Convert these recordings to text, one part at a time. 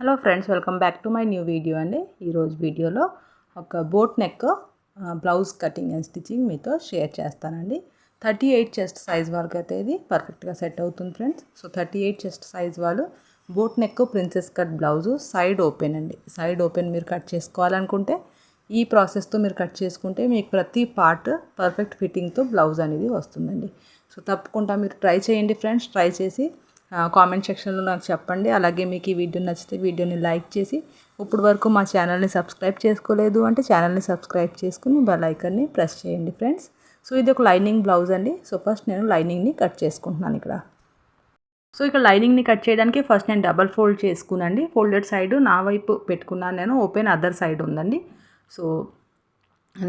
Hello friends welcome back to my new video అండి. ఈరోజు వీడియోలో ఒక boat neck blouse cutting and stitching మీతో షేర్ చేస్తానండి. థర్టీ ఎయిట్ చెస్ట్ సైజ్ వాళ్ళకి అయితే ఇది పర్ఫెక్ట్గా సెట్ అవుతుంది friends. So thirty eight chest size వాళ్ళు boat neck princess cut blouse side open అండి. సైడ్ ఓపెన్ మీరు కట్ చేసుకోవాలనుకుంటే ఈ ప్రాసెస్తో మీరు కట్ చేసుకుంటే మీకు ప్రతి పార్ట్ పర్ఫెక్ట్ ఫిట్టింగ్తో బ్లౌజ్ అనేది వస్తుందండి. సో తప్పకుండా మీరు ట్రై చేయండి ఫ్రెండ్స్. ట్రై చేసి కామెంట్ సెక్షన్లో నాకు చెప్పండి. అలాగే మీకు ఈ వీడియో నచ్చితే వీడియోని లైక్ చేసి ఇప్పుడు వరకు మా ఛానల్ని సబ్స్క్రైబ్ చేసుకోలేదు అంటే ఛానల్ని సబ్స్క్రైబ్ చేసుకుని బెల్ ఐకన్ని ప్రెస్ చేయండి ఫ్రెండ్స్ సో ఇది ఒక లైనింగ్ బ్లౌజ్ అండి. సో ఫస్ట్ నేను లైనింగ్ని కట్ చేసుకుంటున్నాను ఇక్కడ. సో ఇక్కడ లైనింగ్ని కట్ చేయడానికి ఫస్ట్ నేను డబల్ ఫోల్డ్ చేసుకున్నాండి ఫోల్డెడ్ సైడ్ నా వైపు పెట్టుకున్నాను నేను. ఓపెన్ అదర్ సైడ్ ఉందండి. సో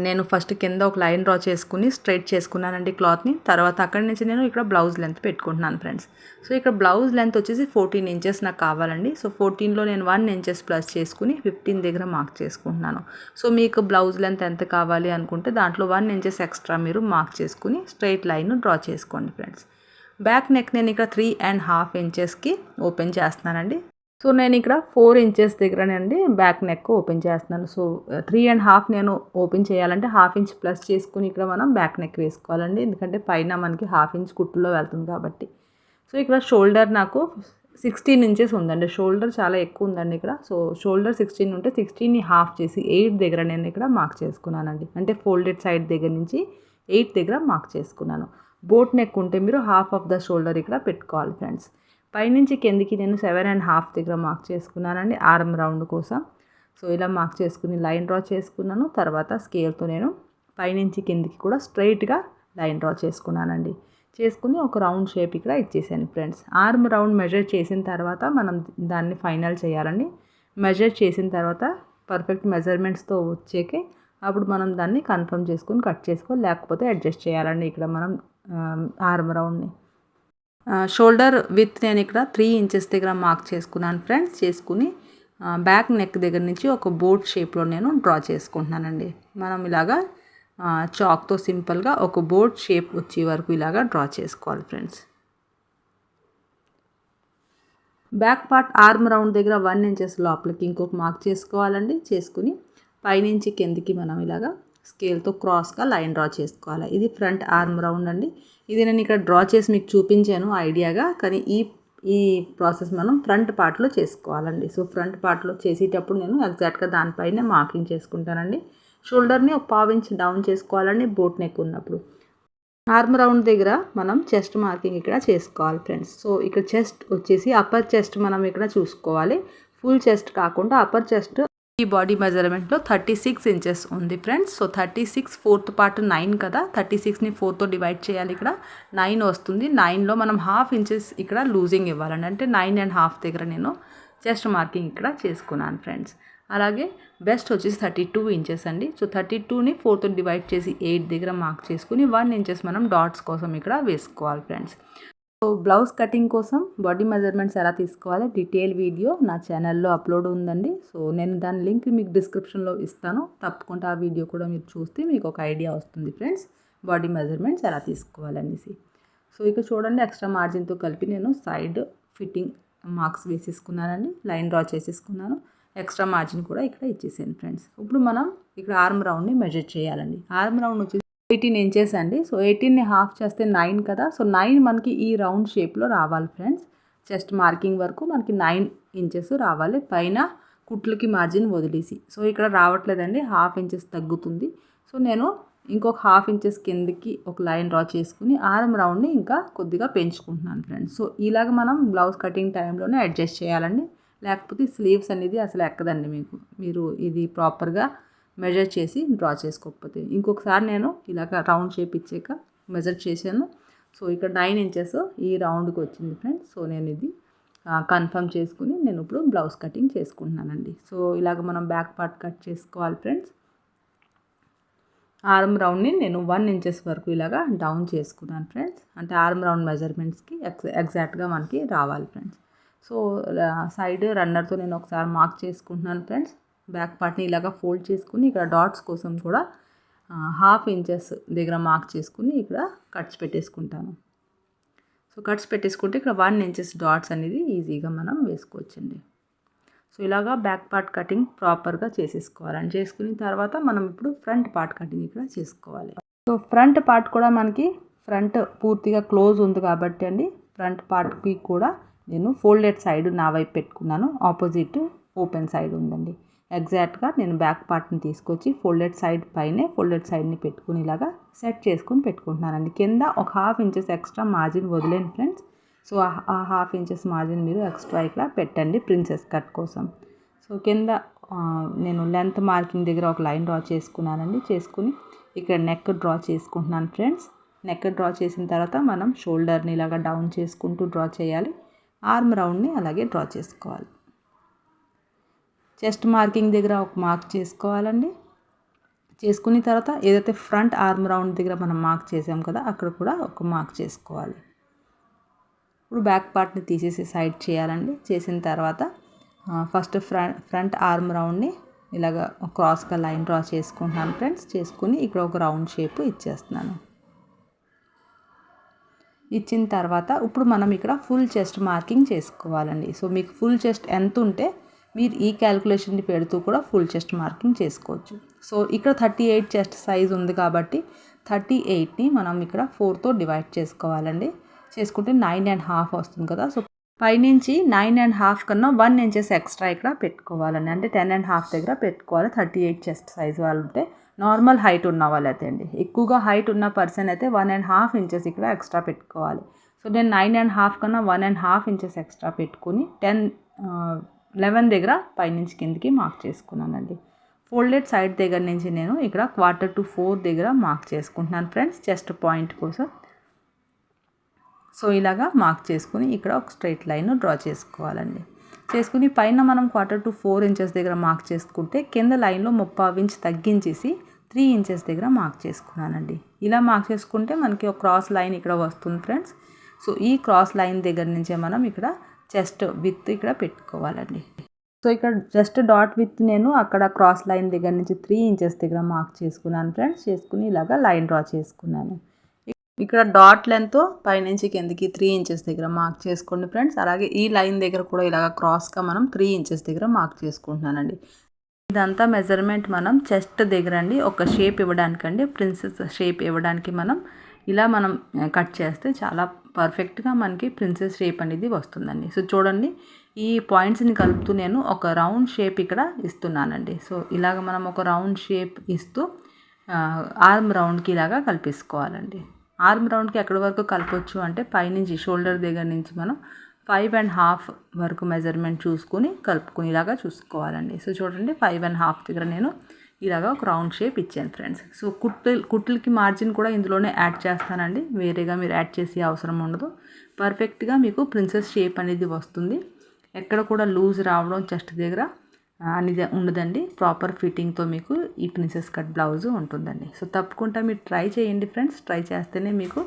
నేను ఫస్ట్ కింద ఒక లైన్ డ్రా చేసుకుని స్ట్రైట్ చేసుకున్నానండి క్లాత్ని. తర్వాత అక్కడి నుంచి నేను ఇక్కడ బ్లౌజ్ లెంత్ పెట్టుకుంటున్నాను ఫ్రెండ్స్. సో ఇక్కడ బ్లౌజ్ లెంత్ వచ్చేసి ఫోర్టీన్ ఇంచెస్ నాకు కావాలండి. సో ఫోర్టీన్లో నేను వన్ ఇంచెస్ ప్లస్ చేసుకుని ఫిఫ్టీన్ దగ్గర మార్క్ చేసుకుంటున్నాను. సో మీకు బ్లౌజ్ లెంత్ ఎంత కావాలి అనుకుంటే దాంట్లో వన్ ఇంచెస్ ఎక్స్ట్రా మీరు మార్క్ చేసుకుని స్ట్రైట్ లైన్ డ్రా చేసుకోండి ఫ్రెండ్స్. బ్యాక్ నెక్ నేను ఇక్కడ త్రీ అండ్ హాఫ్ ఇంచెస్కి ఓపెన్ చేస్తున్నానండి. సో నేను ఇక్కడ ఫోర్ ఇంచెస్ దగ్గరనండి బ్యాక్ నెక్ ఓపెన్ చేస్తున్నాను. సో త్రీ అండ్ హాఫ్ నేను ఓపెన్ చేయాలంటే హాఫ్ ఇంచ్ ప్లస్ చేసుకుని ఇక్కడ మనం బ్యాక్ నెక్ వేసుకోవాలండి. ఎందుకంటే పైన మనకి హాఫ్ ఇంచ్ కుట్టులో వెళ్తుంది కాబట్టి. సో ఇక్కడ షోల్డర్ నాకు సిక్స్టీన్ ఇంచెస్ ఉందండి. షోల్డర్ చాలా ఎక్కువ ఉందండి ఇక్కడ. సో షోల్డర్ సిక్స్టీన్ ఉంటే సిక్స్టీన్ని హాఫ్ చేసి ఎయిట్ దగ్గర నేను ఇక్కడ మార్క్ చేసుకున్నానండి. అంటే ఫోల్డెడ్ సైడ్ దగ్గర నుంచి ఎయిట్ దగ్గర మార్క్ చేసుకున్నాను. బోట్ నెక్ ఉంటే మీరు హాఫ్ ఆఫ్ ద షోల్డర్ ఇక్కడ పెట్టుకోవాలి ఫ్రెండ్స్. పైనుంచి కిందికి నేను సెవెన్ అండ్ హాఫ్ దగ్గర మార్క్ చేసుకున్నానండి ఆర్మ్ రౌండ్ కోసం. సో ఇలా మార్క్ చేసుకుని లైన్ డ్రా చేసుకున్నాను. తర్వాత స్కేల్తో నేను పైనుంచి కిందికి కూడా స్ట్రైట్గా లైన్ డ్రా చేసుకున్నానండి. చేసుకుని ఒక రౌండ్ షేప్ ఇక్కడ ఇచ్చేసాను ఫ్రెండ్స్. ఆర్మ్ రౌండ్ మెజర్ చేసిన తర్వాత మనం దాన్ని ఫైనల్ చేయాలండి. మెజర్ చేసిన తర్వాత పర్ఫెక్ట్ మెజర్మెంట్స్తో వచ్చేకే అప్పుడు మనం దాన్ని కన్ఫర్మ్ చేసుకుని కట్ చేసుకో లేకపోతే అడ్జస్ట్ చేయాలండి ఇక్కడ మనం ఆర్మ్ రౌండ్ని. షోల్డర్ విత్ నేను ఇక్కడ త్రీ ఇంచెస్ దగ్గర మార్క్ చేసుకున్నాను ఫ్రెండ్స్. చేసుకుని బ్యాక్ నెక్ దగ్గర నుంచి ఒక బోట్ షేప్లో నేను డ్రా చేసుకుంటున్నానండి. మనం ఇలాగా చాక్తో సింపుల్గా ఒక బోట్ షేప్ వచ్చే వరకు ఇలాగా డ్రా చేసుకోవాలి friends. Back part arm round దగ్గర వన్ ఇంచెస్ లోపలికి ఇంకొక మార్క్ చేసుకోవాలండి. చేసుకుని పైనుంచి కిందికి మనం ఇలాగా స్కేల్తో క్రాస్గా లైన్ డ్రా చేసుకోవాలి. ఇది ఫ్రంట్ ఆర్మ్ రౌండ్ అండి. ఇది నేను ఇక్కడ డ్రా చేసి మీకు చూపించాను ఐడియాగా. కానీ ఈ ఈ ప్రాసెస్ మనం ఫ్రంట్ పార్ట్లో చేసుకోవాలండి. సో ఫ్రంట్ పార్ట్లో చేసేటప్పుడు నేను ఎగ్జాక్ట్గా దానిపైనే మార్కింగ్ చేసుకుంటానండి. షోల్డర్ని ఒక పావించ్ డౌన్ చేసుకోవాలండి బోట్ నెక్ ఉన్నప్పుడు. ఆర్మ్ రౌండ్ దగ్గర మనం చెస్ట్ మార్కింగ్ ఇక్కడ చేసుకోవాలి ఫ్రెండ్స్. సో ఇక్కడ చెస్ట్ వచ్చేసి అప్పర్ చెస్ట్ మనం ఇక్కడ చూసుకోవాలి. ఫుల్ చెస్ట్ కాకుండా అప్పర్ చెస్ట్ ఈ బాడీ మెజర్మెంట్లో థర్టీ సిక్స్ ఇంచెస్ ఉంది friends so thirty six fourth part nine కదా థర్టీ సిక్స్ని ఫోర్తో డివైడ్ చేయాలి ఇక్కడ. నైన్ వస్తుంది. నైన్లో మనం హాఫ్ ఇంచెస్ ఇక్కడ లూజింగ్ ఇవ్వాలండి అంటే నైన్ అండ్ హాఫ్ దగ్గర నేను చెస్ట్ మార్కింగ్ ఇక్కడ చేసుకున్నాను ఫ్రెండ్స్ అలాగే బెస్ట్ వచ్చేసి థర్టీ టూ ఇంచెస్ అండి సో థర్టీ టూని ఫోర్తో డివైడ్ చేసి ఎయిట్ దగ్గర మార్క్ చేసుకుని వన్ ఇంచెస్ మనం డాట్స్ కోసం ఇక్కడ వేసుకోవాలి ఫ్రెండ్స్ బ్లౌజ్ కటింగ్ కోసం బాడీ మెజర్మెంట్స్ ఎలా తీసుకోవాలి డీటెయిల్ వీడియో నా ఛానల్లో అప్లోడ్ ఉందండి. సో నేను దాని లింక్ మీకు డిస్క్రిప్షన్లో ఇస్తాను. తప్పకుండా ఆ వీడియో కూడా మీరు చూస్తే మీకు ఒక ఐడియా వస్తుంది ఫ్రెండ్స్. బాడీ మెజర్మెంట్స్ ఎలా తీసుకోవాలనేసి. సో ఇక చూడండి ఎక్స్ట్రా మార్జిన్తో కలిపి నేను సైడ్ ఫిట్టింగ్ మార్క్స్ వేసేసుకున్నానండి. లైన్ డ్రా చేసేసుకున్నాను. ఎక్స్ట్రా మార్జిన్ కూడా ఇక్కడ ఇచ్చేసాను ఫ్రెండ్స్. ఇప్పుడు మనం ఇక్కడ ఆర్మ్ రౌండ్ని మెజర్ చేయాలండి. ఆర్మ్ రౌండ్ వచ్చేసి ఎయిటీన్ ఇంచెస్ అండి. సో ఎయిటీన్ని హాఫ్ చేస్తే నైన్ కదా. సో నైన్ మనకి ఈ రౌండ్ షేప్లో రావాలి ఫ్రెండ్స్. చెస్ట్ మార్కింగ్ వరకు మనకి నైన్ ఇంచెస్ రావాలి. పైన కుట్లకి మార్జిన్ వదిలేసి. సో ఇక్కడ రావట్లేదండి. హాఫ్ ఇంచెస్ తగ్గుతుంది. సో నేను ఇంకొక హాఫ్ ఇంచెస్ కిందకి ఒక లైన్ డ్రా చేసుకుని ఆరం రౌండ్ని ఇంకా కొద్దిగా పెంచుకుంటున్నాను ఫ్రెండ్స్. సో ఇలాగ మనం బ్లౌజ్ కటింగ్ టైంలోనే అడ్జస్ట్ చేయాలండి. లేకపోతే స్లీవ్స్ అనేది అసలు ఎక్కదండి మీకు. మీరు ఇది ప్రాపర్గా మెజర్ చేసి డ్రా చేసుకోకపోతే. ఇంకొకసారి నేను ఇలాగ రౌండ్ షేప్ ఇచ్చాక మెజర్ చేశాను. సో ఇక్కడ నైన్ ఇంచెస్ ఈ రౌండ్కి వచ్చింది ఫ్రెండ్స్ సో నేను ఇది కన్ఫర్మ్ చేసుకుని నేను ఇప్పుడు బ్లౌజ్ కటింగ్ చేసుకుంటున్నానండి. సో ఇలాగ మనం బ్యాక్ పార్ట్ కట్ చేసుకోవాలి ఫ్రెండ్స్ ఆర్మ్ రౌండ్ని నేను వన్ ఇంచెస్ వరకు ఇలాగా డౌన్ చేసుకున్నాను ఫ్రెండ్స్ అంటే ఆర్మ్ రౌండ్ మెజర్మెంట్స్కి ఎక్స్ ఎగ్జాక్ట్గా మనకి రావాలి ఫ్రెండ్స్ సో సైడ్ రన్నర్తో నేను ఒకసారి మార్క్ చేసుకుంటున్నాను ఫ్రెండ్స్ బ్యాక్ పార్ట్ని ఇలాగ ఫోల్డ్ చేసుకుని ఇక్కడ డాట్స్ కోసం కూడా హాఫ్ ఇంచెస్ దగ్గర మార్క్ చేసుకుని ఇక్కడ కట్స్ పెట్టేసుకుంటాను. సో కట్స్ పెట్టేసుకుంటే ఇక్కడ వన్ ఇంచెస్ డాట్స్ అనేది ఈజీగా మనం వేసుకోవచ్చండి. సో ఇలాగా బ్యాక్ పార్ట్ కటింగ్ ప్రాపర్గా చేసేసుకోవాలండి చేసుకున్న తర్వాత మనం ఇప్పుడు ఫ్రంట్ పార్ట్ కటింగ్ ఇక్కడ చేసుకోవాలి. సో ఫ్రంట్ పార్ట్ కూడా మనకి ఫ్రంట్ పూర్తిగా క్లోజ్ ఉంది కాబట్టి అండి ఫ్రంట్ పార్ట్కి కూడా నేను ఫోల్డెడ్ సైడ్ నా వైపు పెట్టుకున్నాను. ఆపోజిట్ ఓపెన్ సైడ్ ఉందండి. ఎగ్జాక్ట్గా నేను బ్యాక్ పార్ట్ని తీసుకొచ్చి ఫోల్డెడ్ సైడ్ పైనే ఫోల్డెడ్ సైడ్ని పెట్టుకుని ఇలాగా సెట్ చేసుకుని పెట్టుకుంటున్నానండి. కింద ఒక హాఫ్ ఇంచెస్ ఎక్స్ట్రా మార్జిన్ వదిలేను ఫ్రెండ్స్ సో ఆ హాఫ్ ఇంచెస్ మార్జిన్ మీరు ఎక్స్ట్రా ఇక్కడ పెట్టండి ప్రిన్సెస్ కట్ కోసం. సో కింద నేను లెంత్ మార్కింగ్ దగ్గర ఒక లైన్ డ్రా చేసుకున్నానండి. చేసుకుని ఇక్కడ నెక్ డ్రా చేసుకుంటున్నాను ఫ్రెండ్స్ నెక్ డ్రా చేసిన తర్వాత మనం షోల్డర్ని ఇలాగా డౌన్ చేసుకుంటూ డ్రా చేయాలి. ఆర్మ్ రౌండ్ని అలాగే డ్రా చేసుకోవాలి. చెస్ట్ మార్కింగ్ దగ్గర ఒక మార్క్ చేసుకోవాలండి. చేసుకున్న తర్వాత ఏదైతే ఫ్రంట్ ఆర్మ్ రౌండ్ దగ్గర మనం మార్క్ చేసాం కదా అక్కడ కూడా ఒక మార్క్ చేసుకోవాలి. ఇప్పుడు బ్యాక్ పార్ట్ని తీసేసి సైడ్ చేయాలండి. చేసిన తర్వాత ఫస్ట్ ఫ్రంట్ ఫ్రంట్ ఆర్మ్ రౌండ్ని ఇలాగ క్రాస్గా లైన్ డ్రా చేసుకుంటున్నాను ఫ్రెండ్స్. చేసుకుని ఇక్కడ ఒక రౌండ్ షేప్ ఇచ్చేస్తున్నాను. ఇచ్చిన తర్వాత ఇప్పుడు మనం ఇక్కడ ఫుల్ చెస్ట్ మార్కింగ్ చేసుకోవాలండి. సో మీకు ఫుల్ చెస్ట్ ఎంత ఉంటే మీరు ఈ క్యాలిక్యులేషన్ని పెడుతూ కూడా ఫుల్ చెస్ట్ మార్కింగ్ చేసుకోవచ్చు. సో ఇక్కడ థర్టీ ఎయిట్ చెస్ట్ సైజ్ ఉంది కాబట్టి థర్టీ ఎయిట్ని మనం ఇక్కడ ఫోర్తో డివైడ్ చేసుకోవాలండి. చేసుకుంటే నైన్ అండ్ హాఫ్ వస్తుంది కదా. సో పైనుంచి నైన్ అండ్ హాఫ్ కన్నా వన్ ఇంచెస్ ఎక్స్ట్రా ఇక్కడ పెట్టుకోవాలండి. అంటే టెన్ అండ్ హాఫ్ దగ్గర పెట్టుకోవాలి థర్టీ ఎయిట్ చెస్ట్ సైజ్ వాళ్ళు ఉంటే నార్మల్ హైట్ ఉన్న వాళ్ళైతే అండి. ఎక్కువగా హైట్ ఉన్న పర్సన్ అయితే వన్ అండ్ హాఫ్ ఇంచెస్ ఇక్కడ ఎక్స్ట్రా పెట్టుకోవాలి. సో నేను నైన్ అండ్ హాఫ్ కన్నా one and half inches extra పెట్టుకుని టెన్ లెవెన్ దగ్గర పైనుంచి కిందికి మార్క్ చేసుకున్నానండి. ఫోల్డెడ్ సైడ్ దగ్గర నుంచి నేను ఇక్కడ క్వార్టర్ టు ఫోర్ దగ్గర మార్క్ చేసుకుంటున్నాను ఫ్రెండ్స్ చెస్ట్ పాయింట్ కోసం. సో ఇలాగా మార్క్ చేసుకుని ఇక్కడ ఒక స్ట్రైట్ లైన్ డ్రా చేసుకోవాలండి. చేసుకుని పైన మనం క్వార్టర్ టు ఫోర్ ఇంచెస్ దగ్గర మార్క్ చేసుకుంటే కింద లైన్లో ముప్పావు ఇంచ్ తగ్గించేసి త్రీ ఇంచెస్ దగ్గర మార్క్ చేసుకున్నానండి. ఇలా మార్క్ చేసుకుంటే మనకి ఒక క్రాస్ లైన్ ఇక్కడ వస్తుంది ఫ్రెండ్స్ సో ఈ క్రాస్ లైన్ దగ్గర నుంచే మనం ఇక్కడ చెస్ట్ విత్ ఇక్కడ పెట్టుకోవాలండి. సో ఇక్కడ జస్ట్ డాట్ విత్ నేను అక్కడ క్రాస్ లైన్ దగ్గర నుంచి త్రీ ఇంచెస్ దగ్గర మార్క్ చేసుకున్నాను ఫ్రెండ్స్. చేసుకుని ఇలాగా లైన్ డ్రా చేసుకున్నాను. ఇక్కడ డాట్ లెంత్ పైనుంచి కిందకి త్రీ ఇంచెస్ దగ్గర మార్క్ చేసుకోండి ఫ్రెండ్స్. అలాగే ఈ లైన్ దగ్గర కూడా ఇలాగ క్రాస్గా మనం త్రీ ఇంచెస్ దగ్గర మార్క్ చేసుకుంటున్నానండి. ఇదంతా మెజర్మెంట్ మనం చెస్ట్ దగ్గర అండి. ఒక షేప్ ఇవ్వడానికండి ప్రిన్సెస్ షేప్ ఇవ్వడానికి మనం ఇలా మనం కట్ చేస్తే చాలా పర్ఫెక్ట్గా మనకి ప్రిన్సెస్ షేప్ అనేది వస్తుందండి. సో చూడండి ఈ పాయింట్స్ని కలుపుతూ నేను ఒక రౌండ్ షేప్ ఇక్కడ ఇస్తున్నానండి. సో ఇలాగ మనం ఒక రౌండ్ షేప్ ఇస్తూ ఆర్మ్ రౌండ్కి ఇలాగా కలిపేసుకోవాలండి. ఆర్మ్ రౌండ్కి ఎక్కడి వరకు కలపొచ్చు అంటే పైనుంచి షోల్డర్ దగ్గర నుంచి మనం ఫైవ్ అండ్ హాఫ్ వరకు మెజర్మెంట్ చూసుకుని కలుపుకుని ఇలాగా చూసుకోవాలండి. సో చూడండి ఫైవ్ అండ్ హాఫ్ దగ్గర నేను ఇలాగా ఒక రౌండ్ షేప్ ఇచ్చాను ఫ్రెండ్స్. సో కుట్లు కుట్లకి మార్జిన్ కూడా ఇందులోనే యాడ్ చేస్తానండి. వేరేగా మీరు యాడ్ చేసే అవసరం ఉండదు. పర్ఫెక్ట్గా మీకు ప్రిన్సెస్ షేప్ అనేది వస్తుంది. ఎక్కడ కూడా లూజ్ రావడం చెస్ట్ దగ్గర అనేది ఉండదండి. ప్రాపర్ ఫిట్టింగ్తో మీకు ఈ ప్రిన్సెస్ కట్ బ్లౌజ్ ఉంటుందండి. సో తప్పకుండా మీరు ట్రై చేయండి ఫ్రెండ్స్. ట్రై చేస్తేనే మీకు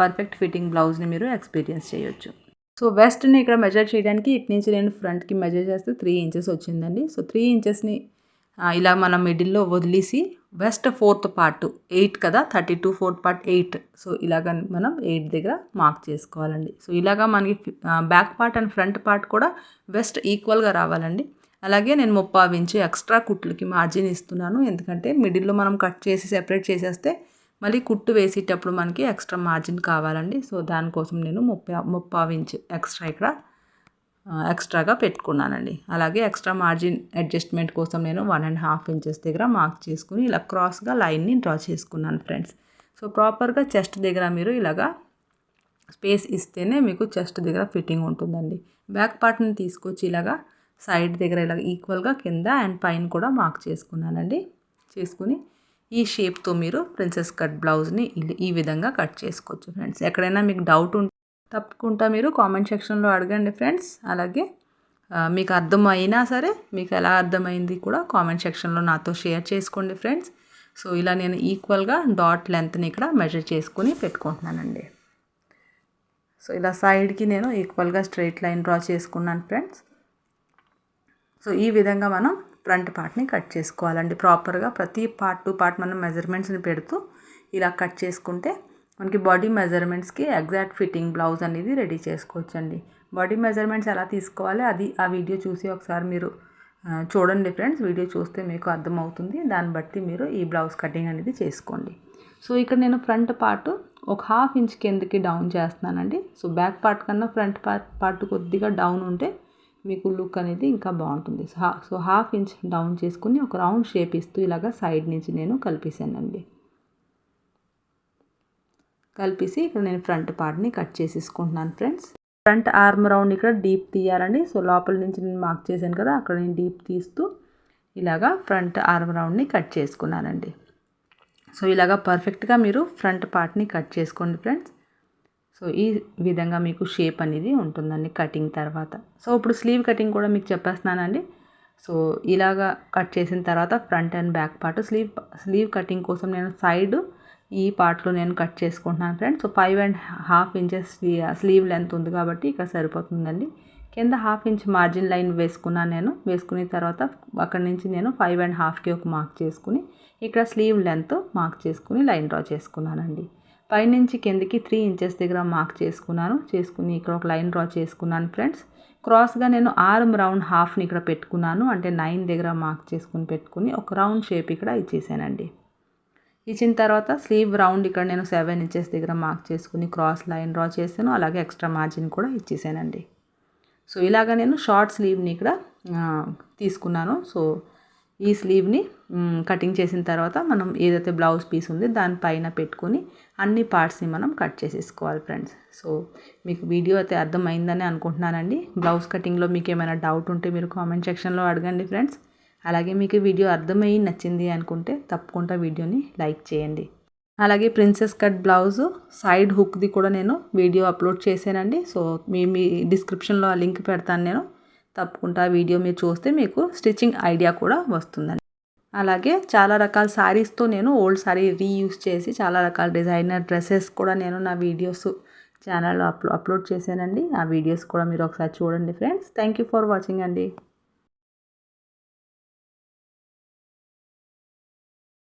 పర్ఫెక్ట్ ఫిట్టింగ్ బ్లౌజ్ని మీరు ఎక్స్పీరియన్స్ చేయొచ్చు. సో వెస్ట్ని ఇక్కడ మెజర్ చేయడానికి ఇటు నుంచి నేను ఫ్రంట్కి మెజర్ చేస్తే త్రీ ఇంచెస్ వచ్చిందండి. సో త్రీ ఇంచెస్ని ఇలా మనం మిడిల్లో వదిలేసి వెస్ట్ ఫోర్త్ పార్ట్ ఎయిట్ కదా thirty two fourth part eight. So ఇలాగ మనం ఎయిట్ దగ్గర మార్క్ చేసుకోవాలండి. సో ఇలాగా మనకి back part and front part కూడా వెస్ట్ ఈక్వల్గా రావాలండి. అలాగే నేను ముప్పావు ఇంచు ఎక్స్ట్రా కుట్లకి మార్జిన్ ఇస్తున్నాను. ఎందుకంటే మిడిల్లో మనం కట్ చేసి సెపరేట్ చేసేస్తే మళ్ళీ కుట్టు వేసేటప్పుడు మనకి ఎక్స్ట్రా మార్జిన్ కావాలండి. సో దానికోసం నేను ముప్పై ముప్పావు ఇంచు ఎక్స్ట్రా ఇక్కడ ఎక్స్ట్రాగా పెట్టుకున్నానండి. అలాగే ఎక్స్ట్రా మార్జిన్ అడ్జస్ట్మెంట్ కోసం నేను వన్ అండ్ హాఫ్ ఇంచెస్ దగ్గర మార్క్ చేసుకుని ఇలా క్రాస్గా లైన్ని డ్రా చేసుకున్నాను ఫ్రెండ్స్ సో ప్రాపర్గా చెస్ట్ దగ్గర మీరు ఇలాగా స్పేస్ ఇస్తేనే మీకు చెస్ట్ దగ్గర ఫిట్టింగ్ ఉంటుందండి. బ్యాక్ పార్ట్ని తీసుకొచ్చి ఇలాగా సైడ్ దగ్గర ఇలా ఈక్వల్గా కింద అండ్ పైన కూడా మార్క్ చేసుకున్నానండి. చేసుకుని ఈ షేప్తో మీరు ప్రిన్సెస్ కట్ బ్లౌజ్ని ఈ విధంగా కట్ చేసుకోవచ్చు ఫ్రెండ్స్ ఎక్కడైనా మీకు డౌట్ ఉంటే తప్పకుండా మీరు కామెంట్ సెక్షన్లో అడగండి ఫ్రెండ్స్. అలాగే మీకు అర్థమైనా సరే మీకు ఎలా అర్థమైంది కూడా కామెంట్ సెక్షన్లో నాతో షేర్ చేసుకోండి ఫ్రెండ్స్. సో ఇలా నేను ఈక్వల్గా డాట్ లెంత్ని ఇక్కడ మెజర్ చేసుకుని పెట్టుకుంటున్నానండి. సో ఇలా సైడ్కి నేను ఈక్వల్గా స్ట్రైట్ లైన్ డ్రా చేసుకున్నాను ఫ్రెండ్స్. సో ఈ విధంగా మనం ఫ్రంట్ పార్ట్ని కట్ చేసుకోవాలండి. ప్రాపర్గా ప్రతి పార్ట్ టు పార్ట్ మనం మెజర్మెంట్స్ని పెడుతూ ఇలా కట్ చేసుకుంటే మనకి బాడీ మెజర్మెంట్స్కి ఎగ్జాక్ట్ ఫిట్టింగ్ బ్లౌజ్ అనేది రెడీ చేసుకోవచ్చండి. బాడీ మెజర్మెంట్స్ ఎలా తీసుకోవాలి అది ఆ వీడియో చూసి ఒకసారి మీరు చూడండి ఫ్రెండ్స్. వీడియో చూస్తే మీకు అర్థమవుతుంది. దాన్ని బట్టి మీరు ఈ బ్లౌజ్ కటింగ్ అనేది చేసుకోండి. సో ఇక్కడ నేను ఫ్రంట్ పార్ట్ ఒక హాఫ్ ఇంచ్ కిందకి డౌన్ చేస్తున్నానండి. సో బ్యాక్ పార్ట్ కన్నా ఫ్రంట్ పార్ట్ పార్ట్ కొద్దిగా డౌన్ ఉంటే మీకు లుక్ అనేది ఇంకా బాగుంటుంది. సో హాఫ్ ఇంచ్ డౌన్ చేసుకుని ఒక రౌండ్ షేప్ ఇస్తూ ఇలాగా సైడ్ నుంచి నేను కలిపేసానండి. కలిపేసి ఇక్కడ నేను ఫ్రంట్ పార్ట్ని కట్ చేసేసుకుంటున్నాను ఫ్రెండ్స్. ఫ్రంట్ ఆర్మ్ రౌండ్ ఇక్కడ డీప్ తీయాలండి. సో లోపల నుంచి నేను మార్క్ చేశాను కదా అక్కడ నేను డీప్ తీస్తూ ఇలాగా ఫ్రంట్ ఆర్మ్ రౌండ్ని కట్ చేసుకున్నానండి. సో ఇలాగా పర్ఫెక్ట్గా మీరు ఫ్రంట్ పార్ట్ని కట్ చేసుకోండి ఫ్రెండ్స్. సో ఈ విధంగా మీకు షేప్ అనేది ఉంటుందండి కటింగ్ తర్వాత. సో ఇప్పుడు స్లీవ్ కటింగ్ కూడా మీకు చెప్పేస్తున్నానండి. సో ఇలాగా కట్ చేసిన తర్వాత front and back part sleeve sleeve cutting కోసం నేను సైడ్ ఈ పార్ట్లో నేను కట్ చేసుకుంటున్నాను friends. So five and half inches sleeve length ఉంది కాబట్టి ఇక్కడ సరిపోతుందండి. కింద హాఫ్ ఇంచ్ మార్జిన్ లైన్ వేసుకున్నాను నేను. వేసుకున్న తర్వాత అక్కడ నుంచి నేను ఫైవ్ అండ్ హాఫ్కి ఒక మార్క్ చేసుకుని ఇక్కడ స్లీవ్ లెంత్ మార్క్ చేసుకుని లైన్ డ్రా చేసుకున్నానండి. పైనుంచి కిందకి త్రీ ఇంచెస్ దగ్గర మార్క్ చేసుకున్నాను. చేసుకుని ఇక్కడ ఒక లైన్ డ్రా చేసుకున్నాను ఫ్రెండ్స్. క్రాస్గా నేను ఆర్మ్ రౌండ్ హాఫ్ని ఇక్కడ పెట్టుకున్నాను. అంటే నైన్ దగ్గర మార్క్ చేసుకుని పెట్టుకుని ఒక రౌండ్ షేప్ ఇక్కడ ఇచ్చేసానండి. ఇచ్చిన తర్వాత స్లీవ్ రౌండ్ ఇక్కడ నేను సెవెన్ ఇంచెస్ దగ్గర మార్క్ చేసుకుని క్రాస్ లైన్ డ్రా చేశాను. అలాగే ఎక్స్ట్రా మార్జిన్ కూడా ఇచ్చేసానండి. సో ఇలాగ నేను షార్ట్ స్లీవ్ని ఇక్కడ తీసుకున్నాను. సో ఈ స్లీవ్ని కటింగ్ చేసిన తర్వాత మనం ఏదైతే బ్లౌజ్ పీస్ ఉంది దానిపైన పెట్టుకొని అన్ని పార్ట్స్ని మనం కట్ చేసేసుకోవాలి ఫ్రెండ్స్. సో మీకు వీడియో అయితే అర్థమైందని అనుకుంటున్నానండి. బ్లౌజ్ కటింగ్లో మీకు ఏమైనా డౌట్ ఉంటే మీరు కామెంట్ సెక్షన్లో అడగండి ఫ్రెండ్స్. అలాగే మీకు వీడియో అర్థమయ్యి నచ్చింది అనుకుంటే తప్పకుండా వీడియోని లైక్ చేయండి. అలాగే ప్రిన్సెస్ కట్ బ్లౌజ్ సైడ్ హుక్ది కూడా నేను వీడియో అప్లోడ్ చేశానండి. సో మీ మీ డిస్క్రిప్షన్లో ఆ లింక్ పెడతాను నేను. తప్పకుండా వీడియో మీరు చూస్తే మీకు స్టిచ్చింగ్ ఐడియా కూడా వస్తుందండి. అలాగే చాలా రకాల శారీస్తో నేను ఓల్డ్ శారీ రీయూస్ చేసి చాలా రకాల డిజైనర్ డ్రెస్సెస్ కూడా నేను నా వీడియోస్ ఛానల్లో అప్లో అప్లోడ్ చేశానండి. ఆ వీడియోస్ కూడా మీరు ఒకసారి చూడండి friends. Thank you for watching అండి.